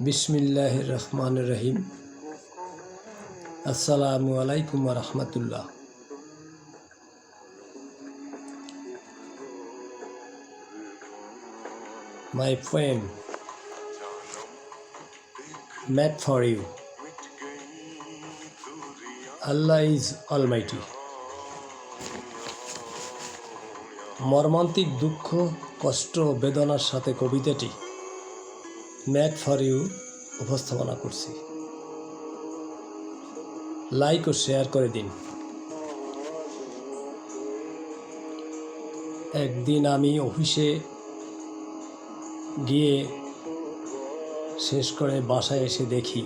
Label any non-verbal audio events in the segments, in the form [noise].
বিসমিল্লাহ রহমান রহিম আসসালামু আলাইকুম রহমতুল্লাহ। My poem Made for you. Allah is Almighty. মর্মান্তিক দুঃখ, কষ্ট, বেদনার সাথে কবিতাটি। ম্যাট ফর ইউ উপস্থাপনা করছি। লাইক ও শেয়ার করে দিন। একদিন আমি অফিসে গিয়ে শেষ করে বাসায় এসে দেখি,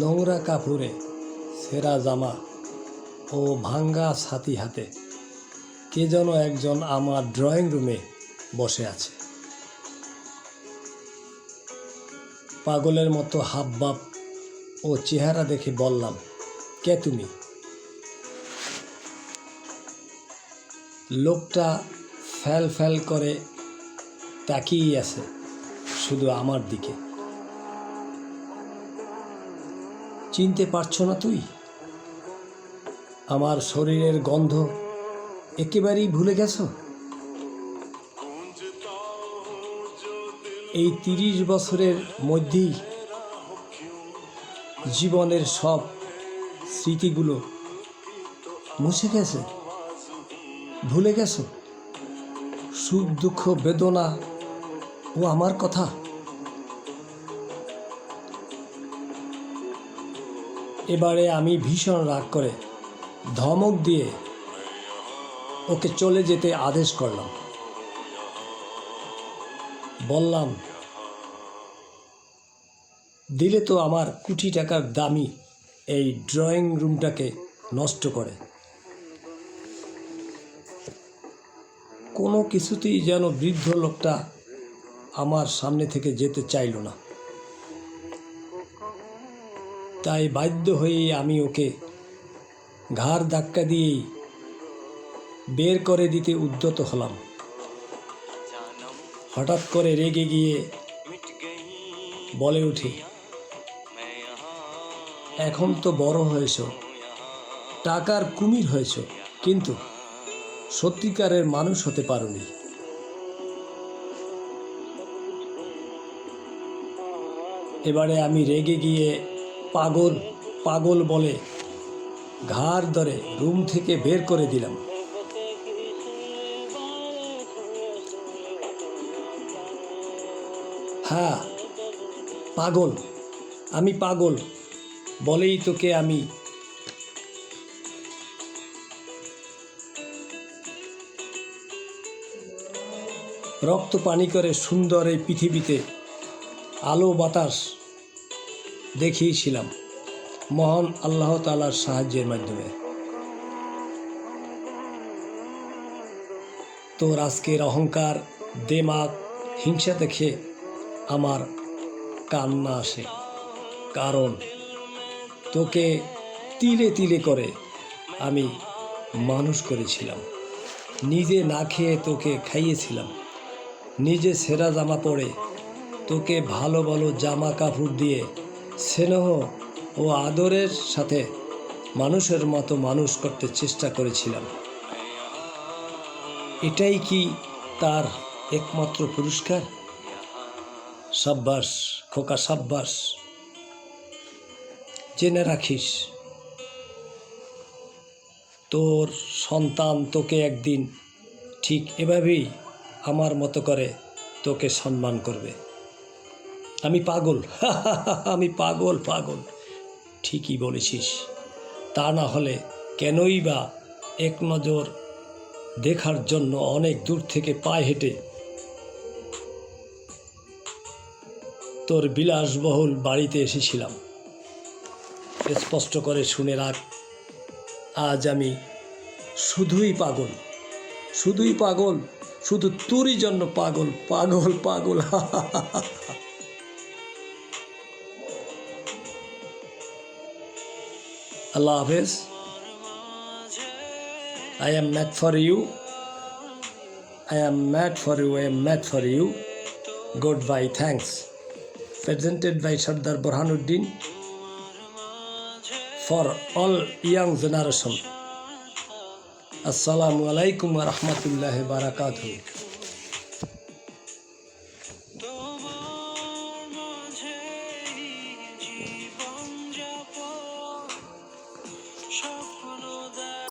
নোংরা কাপড়ে সেরা জামা ও ভাঙ্গা ছাতি হাতে। কে যেন একজন আমার ড্রয়িং রুমে বসে আছে। পাগলের মতো হাবভাব ও চেহারা দেখে বললাম, কে তুমি? লোকটা ফ্যাল ফ্যাল করে তাকিয়ে আছে শুধু আমার দিকে। চিনতে পারছ না তুই? আমার শরীরের গন্ধ একেবারেই ভুলে গেছো? এই তিরিশ বছরের মধ্যেই জীবনের সব স্মৃতিগুলো মুছে গেছে? ভুলে গেছো? সুখ, দুঃখ, বেদনা ও আমার কথা? এবারে আমি ভীষণ রাগ করে ধমক দিয়ে ওকে চলে যেতে আদেশ করলাম। বললাম, দিলে তো আমার কোটি টাকার দামি এই ড্রয়িং রুমটাকে নষ্ট করে। কোনো কিছুতেই যেন বৃদ্ধ লোকটা আমার সামনে থেকে যেতে চাইল না। তাই বাধ্য হয়ে আমি ওকে ঘাড় ধাক্কা দিয়েই বের করে দিতে উদ্যত হলাম। হঠাৎ করে রেগে গিয়ে বলে উঠি, এখন তো বড় হয়েছ, টাকার কুমির হয়েছ, কিন্তু সত্যিকারের মানুষ হতে পারোনি। এবারে আমি রেগে গিয়ে পাগল পাগল বলে ঘাড় ধরে রুম থেকে বের করে দিলাম। হ্যাঁ পাগল। আমি পাগল। বলেই তোকে আমি। রক্ত পানি করে সুন্দর এই পৃথিবীতে আলো বাতাস দেখিয়েছিলাম মহান আল্লাহ তালার সাহায্যের মাধ্যমে। তোর আজকের অহংকার দেমাগ হিংসা দেখে আমার কান্না আসে। কারণ তোকে তিলে তিলে করে আমি মানুষ করেছিলাম। নিজে না খেয়ে তোকে খাইয়েছিলাম। নিজে সেরা জামা পরে তোকে ভালো ভালো জামা কাপড় দিয়ে স্নেহ ও আদরের সাথে মানুষের মতো মানুষ করতে চেষ্টা করেছিলাম। এটাই কি তার একমাত্র পুরস্কার? সাব্বাস, খোকা সাব্বাস। জেনে রাখিস, তোর সন্তান তোকে একদিন ঠিক এভাবেই আমার মতো করে তোকে সম্মান করবে। আমি পাগল [laughs] আমি পাগল পাগল। ঠিকই বলেছিস। তা না হলে কেনই বা এক নজর দেখার জন্য অনেক দূর থেকে পায়ে হেঁটে তোর বিলাসবহুল বাড়িতে এসেছিলাম। স্পষ্ট করে শুনে রাখ আজ আমি শুধুই পাগল। শুধুই পাগল শুধু তোরই জন্য পাগল পাগল পাগল। [laughs] আল্লাহ হাফেজ। I am mad for you I I am mad for you, I am mad for you. Goodbye, thanks. Sardar Burhanuddin for all young generation. Assalamu alaikum wa rahmatullahi wa barakatuh.